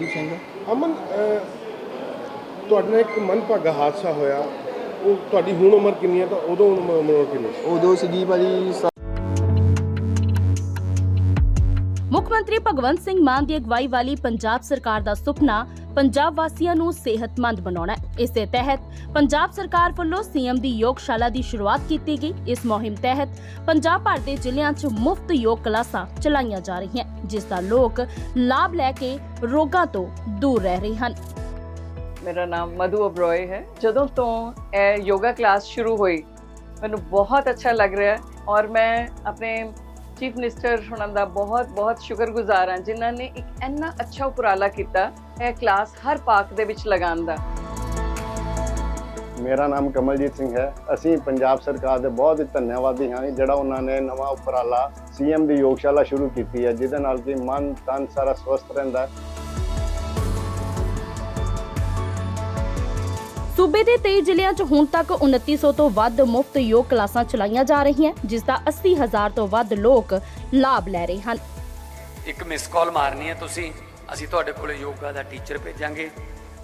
ਅਮਨਦੀਪ ਸਿੰਘ ਅਮਨ ਤੁਹਾਡੇ ਨਾਲ ਇੱਕ ਮਨਭਾਗਾ ਹਾਦਸਾ ਹੋਇਆ। ਉਹ ਤੁਹਾਡੀ ਹੁਣ ਉਮਰ ਕਿੰਨੀ ਹੈ? ਤਾਂ ਉਦੋਂ ਉਮਰ ਕਿੰਨੀ ਸੀ ਉਦੋਂ ਭਾਜੀ ਮੁੱਖ ਮੰਤਰੀ ਭਗਵੰਤ ਸਿੰਘ ਮਾਨ ਦੀ ਅਗਵਾਈ ਵਾਲੀ ਪੰਜਾਬ ਸਰਕਾਰ ਦਾ ਸੁਪਨਾ ਪੰਜਾਬ ਵਾਸੀਆਂ ਨੂੰ ਸਿਹਤਮੰਦ ਬਣਾਉਣਾ ਹੈ ਇਸੇ ਤਹਿਤ ਪੰਜਾਬ ਸਰਕਾਰ ਵੱਲੋਂ ਸੀਐਮ ਦੀ ਯੋਗਸ਼ਾਲਾ ਦੀ ਸ਼ੁਰੂਆਤ ਕੀਤੀ ਗਈ। ਇਸ ਮੁਹਿੰਮ ਤਹਿਤ ਪੰਜਾਬ ਭਰ ਦੇ ਜ਼ਿਲ੍ਹਿਆਂ 'ਚ ਮੁਫਤ ਯੋਗ ਕਲਾਸਾਂ ਚਲਾਈਆਂ ਜਾ ਰਹੀਆਂ, ਜਿਸ ਦਾ ਲੋਕ ਲਾਭ ਲੈ ਕੇ ਰੋਗਾਂ ਤੋਂ ਦੂਰ ਰਹਿ ਰਹੇ ਹਨ। ਮੇਰਾ ਨਾਮ ਮਧੂ ਅਬਰੋਏ ਹੈ। ਜਦੋਂ ਤੋਂ ਇਹ ਯੋਗਾ ਕਲਾਸ ਸ਼ੁਰੂ ਹੋਈ, ਮੈਨੂੰ ਬਹੁਤ ਅੱਛਾ ਲੱਗ ਰਿਹਾ ਹੈ ਔਰ ਮੈਂ ਆਪਣੇ ਚੀਫ ਮਿਨਿਸਟਰ ਹੁਣਾਂ ਦਾ ਬਹੁਤ ਬਹੁਤ ਸ਼ੁਕਰਗੁਜ਼ਾਰ ਹਾਂ, ਜਿਨ੍ਹਾਂ ਨੇ ਇੱਕ ਇੰਨਾ ਅੱਛਾ ਉਪਰਾਲਾ ਕੀਤਾ ਇਹ ਕਲਾਸ ਹਰ ਪਾਰਕ ਦੇ ਵਿੱਚ ਲਗਾਉਣ ਦਾ। ਮੇਰਾ ਨਾਮ ਕਮਲਜੀਤ ਸਿੰਘ ਹੈ। ਅਸੀਂ ਪੰਜਾਬ ਸਰਕਾਰ ਦੇ ਬਹੁਤ ਹੀ ਧੰਨਵਾਦੀ ਹਾਂ ਜਿਹੜਾ ਉਹਨਾਂ ਨੇ ਨਵਾਂ ਉਪਰਾਲਾ ਸੀਐਮ ਦੀ ਯੋਗਸ਼ਾਲਾ ਸ਼ੁਰੂ ਕੀਤੀ ਹੈ ਜਿਹਦੇ ਨਾਲ ਕਿ ਮਨ ਤਨ ਸਾਰਾ ਸਵਸਥ ਰਹਿੰਦਾ ਹੈ। ਸੂਬੇ ਦੇ 23 ਜ਼ਿਲ੍ਹਿਆਂ 'ਚ ਹੁਣ ਤੱਕ 2900 ਤੋਂ ਵੱਧ ਮੁਫਤ ਯੋਗ ਕਲਾਸਾਂ ਚਲਾਈਆਂ ਜਾ ਰਹੀਆਂ ਜਿਸ ਦਾ 80000 ਤੋਂ ਵੱਧ ਲੋਕ ਲਾਭ ਲੈ ਰਹੇ ਹਨ। ਇੱਕ ਮਿਸ ਕਾਲ ਮਾਰਨੀ ਹੈ ਤੁਸੀਂ ਅਸੀਂ ਤੁਹਾਡੇ ਕੋਲੇ ਯੋਗਾ ਦਾ ਟੀਚਰ ਭੇਜਾਂਗੇ।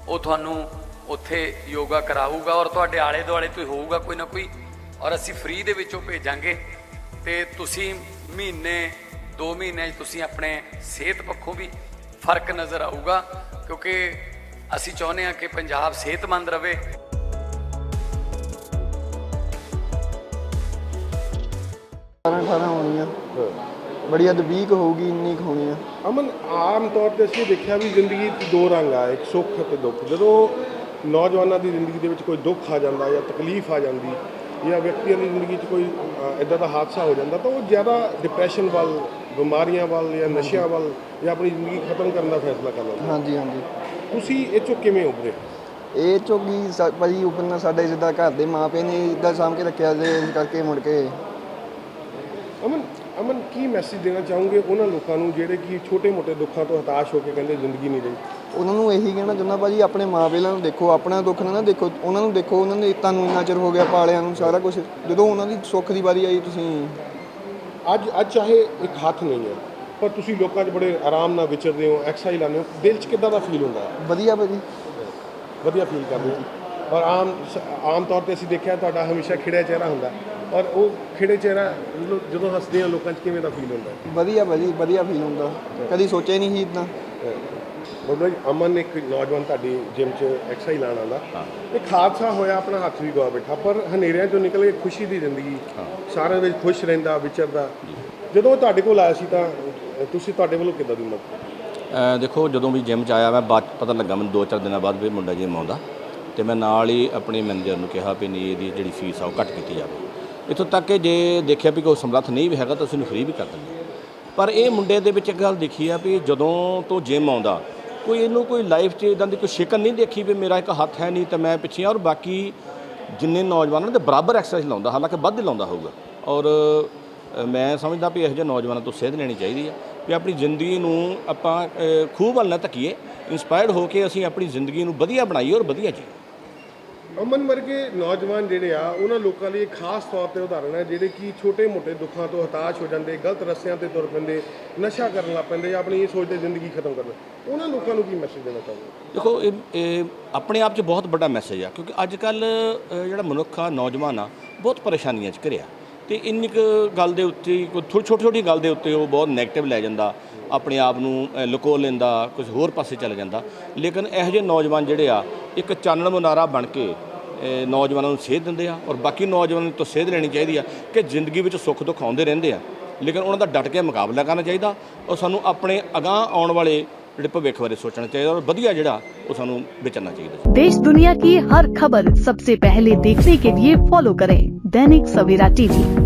ਉਹ ਤੁਹਾਨੂੰ ਉੱਥੇ ਯੋਗਾ ਕਰਾਊਗਾ ਔਰ ਤੁਹਾਡੇ ਆਲੇ ਦੁਆਲੇ ਤੋਂ ਹੋਊਗਾ ਕੋਈ ਨਾ ਕੋਈ ਔਰ ਅਸੀਂ ਫ੍ਰੀ ਦੇ ਵਿੱਚੋਂ ਭੇਜਾਂਗੇ। ਤੇ ਤੁਸੀਂ ਮਹੀਨੇ 2 ਮਹੀਨੇ 'ਚ ਤੁਸੀਂ ਆਪਣੇ ਸਿਹਤ ਪੱਖੋਂ ਵੀ ਫ਼ਰਕ ਨਜ਼ਰ ਆਊਗਾ ਕਿਉਂਕਿ ਅਸੀਂ ਚਾਹੁੰਦੇ ਹਾਂ ਕਿ ਪੰਜਾਬ ਸਿਹਤਮੰਦ ਰਵੇ। ਅਠਾਰਾਂ 18 ਹੋਣੀਆਂ। ਬੜੀ ਹੱਦ 20 ਕੁ ਹੋਊਗੀ ਇੰਨੀ ਕੁ ਹੋਣੀ ਆ। ਅਮਨ ਆਮ ਤੌਰ ਤੇ ਅਸੀਂ ਦੇਖਿਆ ਵੀ ਜ਼ਿੰਦਗੀ 'ਚ ਦੋ ਰੰਗ ਆ ਇੱਕ ਸੁੱਖ ਅਤੇ ਦੁੱਖ। ਜਦੋਂ ਨੌਜਵਾਨਾਂ ਦੀ ਜ਼ਿੰਦਗੀ ਦੇ ਵਿੱਚ ਕੋਈ ਦੁੱਖ ਆ ਜਾਂਦਾ ਜਾਂ ਤਕਲੀਫ ਆ ਜਾਂਦੀ ਜਾਂ ਵਿਅਕਤੀਆਂ ਦੀ ਜ਼ਿੰਦਗੀ 'ਚ ਕੋਈ ਇਦਾਂ ਦਾ ਹਾਦਸਾ ਹੋ ਜਾਂਦਾ ਤਾਂ ਉਹ ਜ਼ਿਆਦਾ ਡਿਪਰੈਸ਼ਨ ਵੱਲ ਬਿਮਾਰੀਆਂ ਵੱਲ ਜਾਂ ਨਸ਼ਿਆਂ ਵੱਲ ਜਾਂ ਆਪਣੀ ਜ਼ਿੰਦਗੀ ਖਤਮ ਕਰਨ ਦਾ ਫੈਸਲਾ ਕਰ ਲੈਂਦੇ ਹਾਂਜੀ ਹਾਂਜੀ। ਤੁਸੀਂ ਇਹ ਚੋਂ ਕਿਵੇਂ ਉਭਰੇ? ਇਹ ਚੋਗੀ ਭਾਜੀ ਉਪਰਨਾ ਸਾਡੇ ਜਿੱਦਾਂ ਘਰ ਦੇ ਮਾਪੇ ਨੇ ਇਦਾਂ ਸਾਂਭ ਕੇ ਰੱਖਿਆ ਇਸ ਕਰਕੇ ਮੁੜ ਕੇ। ਅਮਨ ਅਮਨ ਕੀ ਮੈਸੇਜ ਦੇਣਾ ਚਾਹੋਗੇ ਉਹਨਾਂ ਲੋਕਾਂ ਨੂੰ ਜਿਹੜੇ ਕਿ ਛੋਟੇ-ਮੋਟੇ ਦੁੱਖਾਂ ਤੋਂ ਹਤਾਸ਼ ਹੋ ਕੇ ਕਹਿੰਦੇ ਜ਼ਿੰਦਗੀ ਨਹੀਂ ਰਹੀ? ਉਹਨਾਂ ਨੂੰ ਇਹੀ ਕਹਿਣਾ ਚਾਹੁੰਦਾ ਭਾਜੀ ਆਪਣੇ ਮਾਪਿਆਂ ਨੂੰ ਦੇਖੋ ਆਪਣਾ ਦੁੱਖ ਨਾ ਨਾ ਦੇਖੋ ਉਹਨਾਂ ਨੂੰ ਦੇਖੋ ਉਹਨਾਂ ਨੇ ਤੁਹਾਨੂੰ ਇੰਨਾ ਚਿਰ ਹੋ ਗਿਆ ਪਾਲਿਆਂ ਨੂੰ ਸਾਰਾ ਕੁਝ ਜਦੋਂ ਉਹਨਾਂ ਦੀ ਸੁੱਖ ਦੀ ਵਾਰੀ ਆਈ ਤੁਸੀਂ ਅੱਜ ਅੱਜ ਚਾਹੇ ਇੱਕ ਹੱਥ ਨਹੀਂ ਹੈ ਪਰ ਤੁਸੀਂ ਲੋਕਾਂ 'ਚ ਬੜੇ ਆਰਾਮ ਨਾਲ ਵਿਚਰਦੇ ਹੋ ਐਕਸਰਸਾਈਜ਼ ਲਾਉਂਦੇ ਹੋ ਦਿਲ 'ਚ ਕਿੱਦਾਂ ਦਾ ਫੀਲ ਹੁੰਦਾ? ਵਧੀਆ ਭਾਜੀ। ਵਧੀਆ ਫੀਲ ਕਰਦੇ ਹੋ। ਔਰ ਆਮ ਆਮ ਤੌਰ ਤੇ ਅਸੀਂ ਦੇਖਿਆ ਤੁਹਾਡਾ ਹਮੇਸ਼ਾ ਖਿੜਿਆ ਚਿਹਰਾ ਹੁੰਦਾ। ਔਰ ਉਹ ਖਿੜੇ ਚਿਹਰਾ ਜਦੋਂ- ਜਦੋਂ ਹੱਸਦੇ ਆ ਲੋਕਾਂ 'ਚ ਕਿਵੇਂ ਦਾ ਫੀਲ ਹੁੰਦਾ? ਵਧੀਆ ਭਾਜੀ ਵਧੀਆ ਫੀਲ ਹੁੰਦਾ। ਕਦੀ ਸੋਚਿਆ ਨਹੀਂ ਸੀ ਇਦਾਂ। ਬਾਬਾ ਜੀ ਅਮਨ ਇੱਕ ਨੌਜਵਾਨ ਤੁਹਾਡੀ ਜਿਮ 'ਚ ਐਕਸਰਸਾਈਜ਼ ਲਾਉਣ ਆਉਂਦਾ। ਇੱਕ ਹਾਦਸਾ ਹੋਇਆ ਆਪਣਾ ਹੱਥ ਵੀ ਗਵਾ ਬੈਠਾ ਪਰ ਹਨੇਰਿਆਂ 'ਚੋਂ ਨਿਕਲ ਕੇ ਖੁਸ਼ੀ ਦੀ ਜ਼ਿੰਦਗੀ। ਸਾਰਿਆਂ ਵਿੱਚ ਖੁਸ਼ ਰਹਿੰਦਾ ਵਿਚਰਦਾ। ਜਦੋਂ ਉਹ ਤੁਹਾਡੇ ਕੋਲ ਆਇਆ ਸੀ ਤਾਂ ਤੁਸੀਂ ਤੁਹਾਡੇ ਵੱਲੋਂ ਕਿੱਦਾਂ ਦੀ ਮਦਦ ਦੇਖੋ ਜਦੋਂ ਵੀ ਜਿਮ ਚ ਆਇਆ ਮੈਂ ਬਾਅਦ ਪਤਾ ਲੱਗਾ ਮੈਨੂੰ ਦੋ ਚਾਰ ਦਿਨਾਂ ਬਾਅਦ ਵੀ ਮੁੰਡਾ ਜਿਮ ਆਉਂਦਾ। ਤੇ ਮੈਂ ਨਾਲ ਹੀ ਆਪਣੇ ਮੈਨੇਜਰ ਨੂੰ ਕਿਹਾ ਵੀ ਨਹੀਂ ਇਹਦੀ ਜਿਹੜੀ ਫੀਸ ਆ ਉਹ ਘੱਟ ਕੀਤੀ ਜਾਵੇ। ਇੱਥੋਂ ਤੱਕ ਕਿ ਜੇ ਦੇਖਿਆ ਵੀ ਕੋਈ ਸਮਰੱਥ ਨਹੀਂ ਵੀ ਹੈਗਾ ਤਾਂ ਅਸੀਂ ਉਹਨੂੰ ਫ੍ਰੀ ਵੀ ਕਰ ਦਿੰਦੇ ਹਾਂ। ਪਰ ਇਹ ਮੁੰਡੇ ਦੇ ਵਿੱਚ ਇੱਕ ਗੱਲ ਦੇਖੀ ਆ ਵੀ ਜਦੋਂ ਤੋਂ ਜਿਮ ਆਉਂਦਾ ਕੋਈ ਇਹਨੂੰ ਕੋਈ ਲਾਈਫ 'ਚ ਇਦਾਂ ਦੀ ਕੋਈ ਸ਼ਿਕਨ ਨਹੀਂ ਦੇਖੀ ਵੀ ਮੇਰਾ ਇੱਕ ਹੱਥ ਹੈ ਨਹੀਂ ਤਾਂ ਮੈਂ ਪਿੱਛੇ ਹਾਂ ਔਰ ਬਾਕੀ ਜਿੰਨੇ ਨੌਜਵਾਨਾਂ ਦੇ ਬਰਾਬਰ ਐਕਸਰਸਾਈਜ਼ ਲਾਉਂਦਾ ਹਾਲਾਂਕਿ ਵੱਧ ਲਾਉਂਦਾ ਹੋਊਗਾ ਔਰ ਮੈਂ ਸਮਝਦਾ ਵੀ ਇਹੋ ਜਿਹੇ ਨੌਜਵਾਨਾਂ ਤੋਂ ਸੇਧ ਲੈਣੀ ਚਾਹੀਦੀ ਹੈ ਵੀ ਆਪਣੀ ਜ਼ਿੰਦਗੀ ਨੂੰ ਆਪਾਂ ਅ, ਖੂਹ ਵੱਲ ਨਾ ਧੱਕੀਏ ਇਨਸਪਾਇਰਡ ਹੋ ਕੇ ਅਸੀਂ ਆਪਣੀ ਜ਼ਿੰਦਗੀ ਨੂੰ ਵਧੀਆ ਬਣਾਈਏ ਔਰ ਵਧੀਆ ਜੀਏ ਅਮਨ ਵਰਗੇ ਨੌਜਵਾਨ ਜਿਹੜੇ ਆ, ਉਹਨਾਂ ਲੋਕਾਂ ਲਈ ਖਾਸ ਤੌਰ ਤੇ ਉਦਾਹਰਣ ਹੈ ਜਿਹੜੇ ਕਿ ਛੋਟੇ-ਮੋਟੇ ਦੁੱਖਾਂ ਤੋਂ ਹਤਾਸ਼ ਹੋ ਜਾਂਦੇ, ਗਲਤ ਰਸਤਿਆਂ ਤੇ ਤੁਰ ਪੈਂਦੇ, ਨਸ਼ਾ ਕਰਨ ਲੱਗ ਪੈਂਦੇ ਜਾਂ ਆਪਣੀ ਇਹ ਸੋਚਦੇ ਜ਼ਿੰਦਗੀ ਖਤਮ ਕਰ ਲੈਂਦੇ ਉਹਨਾਂ ਲੋਕਾਂ ਨੂੰ ਕੀ ਮੈਸੇਜ ਦੇਣਾ ਚਾਹੁੰਦੇ ਦੇਖੋ, ਇਹ ਇਹ ਆਪਣੇ ਆਪ 'ਚ ਬਹੁਤ ਵੱਡਾ ਮੈਸੇਜ ਆ, ਕਿਉਂਕਿ ਅੱਜ ਕੱਲ ਜਿਹੜਾ ਮਨੁੱਖ ਆ, ਨੌਜਵਾਨ ਆ, ਬਹੁਤ ਪਰੇਸ਼ਾਨੀਆਂ 'ਚ ਘਿਰਿਆ। ਤੇ ਇੰਨੀ ਕੁ ਗੱਲ ਦੇ ਉੱਤੇ ਕੋਈ ਥੋੜੀ ਛੋਟੀ ਛੋਟੀ ਗੱਲ ਦੇ ਉੱਤੇ ਉਹ ਬਹੁਤ ਨੈਗੇਟਿਵ ਲੈ ਜਾਂਦਾ, ਆਪਣੇ ਆਪ ਨੂੰ ਲੁਕੋ ਲੈਂਦਾ ਕੁਝ ਹੋਰ ਪਾਸੇ ਚੱਲ ਜਾਂਦਾ। ਲੇਕਿਨ ਇਹੋ ਜਿਹੇ ਨੌਜਵਾਨ ਜਿਹੜੇ ਆ, ਇੱਕ ਚਾਨਣ ਮੁਨਾਰਾ ਬਣ ਕੇ ਨੌਜਵਾਨਾਂ ਨੂੰ ਸੇਧ ਦਿੰਦੇ ਆ ਔਰ ਬਾਕੀ ਨੌਜਵਾਨਾਂ ਨੂੰ ਸੇਧ ਲੈਣੀ ਚਾਹੀਦੀ ਆ ਕਿ ਜ਼ਿੰਦਗੀ ਵਿੱਚ ਸੁੱਖ ਦੁੱਖ ਆਉਂਦੇ ਰਹਿੰਦੇ ਆ। ਲੇਕਿਨ ਉਹਨਾਂ ਦਾ ਡਟ ਕੇ ਮੁਕਾਬਲਾ ਕਰਨਾ ਚਾਹੀਦਾ ਔਰ ਸਾਨੂੰ ਆਪਣੇ ਅਗਾਹ ਆਉਣ ਵਾਲੇ ਜਿਹੜੇ ਭਵਿੱਖ ਬਾਰੇ ਸੋਚਣਾ ਚਾਹੀਦਾ ਔਰ ਵਧੀਆ ਜਿਹੜਾ ਉਹ ਸਾਨੂੰ ਵਿਚਰਨਾ ਚਾਹੀਦਾ ਦੇਸ਼ ਦੁਨੀਆ की ਹਰ ਖਬਰ ਸਭ पहले देखने के लिए फॉलो करें Dainik Savera TV